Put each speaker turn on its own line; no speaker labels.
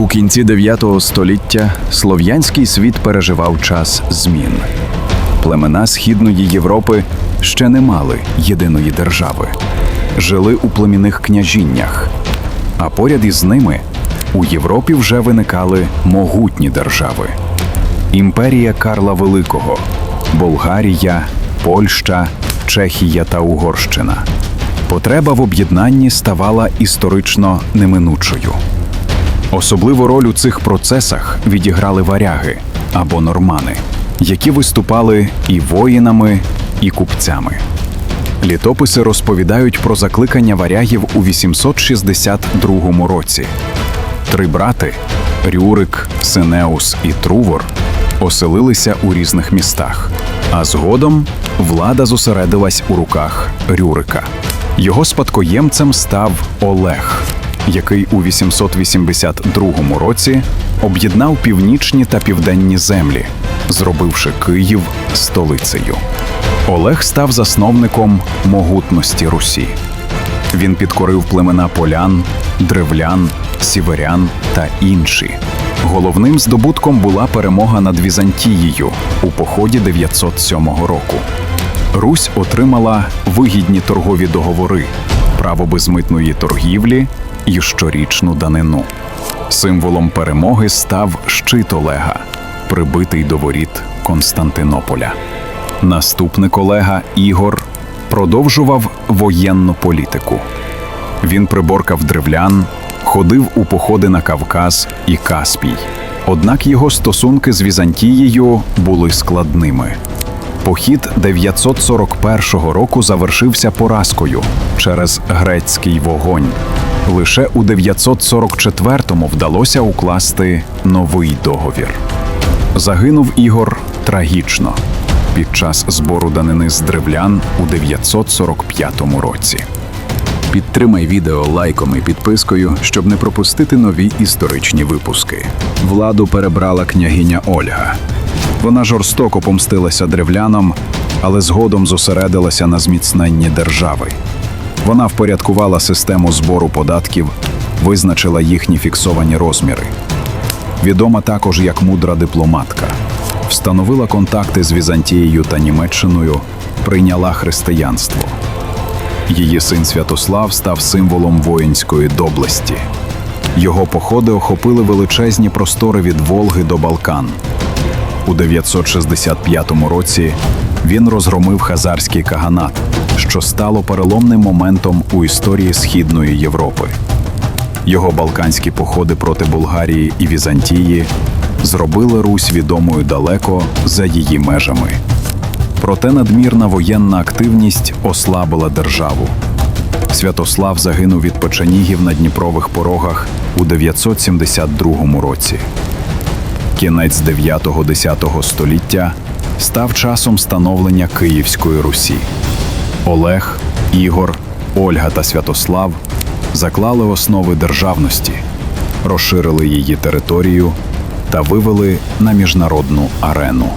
У кінці 9 століття слов'янський світ переживав час змін. Племена Східної Європи ще не мали єдиної держави, жили у племінних княжіннях, а поряд із ними у Європі вже виникали могутні держави. Імперія Карла Великого, Болгарія, Польща, Чехія та Угорщина. Потреба в об'єднанні ставала історично неминучою. Особливу роль у цих процесах відіграли варяги або нормани, які виступали і воїнами, і купцями. Літописи розповідають про закликання варягів у 862 році. Три брати Рюрик, Синеус і Трувор оселилися у різних містах, а згодом влада зосередилась у руках Рюрика. Його спадкоємцем став Олег, який у 882 році об'єднав північні та південні землі, зробивши Київ столицею. Олег став засновником могутності Русі. Він підкорив племена полян, древлян, сіверян та інші. Головним здобутком була перемога над Візантією у поході 907 року. Русь отримала вигідні торгові договори, право безмитної торгівлі і щорічну данину. Символом перемоги став щит Олега, прибитий до воріт Константинополя. Наступник Олега Ігор продовжував воєнну політику. Він приборкав древлян, ходив у походи на Кавказ і Каспій. Однак його стосунки з Візантією були складними. Похід 941 року завершився поразкою через грецький вогонь. Лише у 944-му вдалося укласти новий договір. Загинув Ігор трагічно під час збору данини з древлян у 945 році. Підтримай відео лайком і підпискою, щоб не пропустити нові історичні випуски. Владу перебрала княгиня Ольга. Вона жорстоко помстилася древлянам, але згодом зосередилася на зміцненні держави. Вона впорядкувала систему збору податків, визначила їхні фіксовані розміри. Відома також як мудра дипломатка. Встановила контакти з Візантією та Німеччиною, прийняла християнство. Її син Святослав став символом воїнської доблесті. Його походи охопили величезні простори від Волги до Балкан. У 965 році він розгромив хазарський каганат, що стало переломним моментом у історії Східної Європи. Його балканські походи проти Болгарії і Візантії зробили Русь відомою далеко за її межами. Проте надмірна воєнна активність ослабила державу. Святослав загинув від печенігів на Дніпрових порогах у 972 році. Кінець 9-10 століття став часом становлення Київської Русі. Олег, Ігор, Ольга та Святослав заклали основи державності, розширили її територію та вивели на міжнародну арену.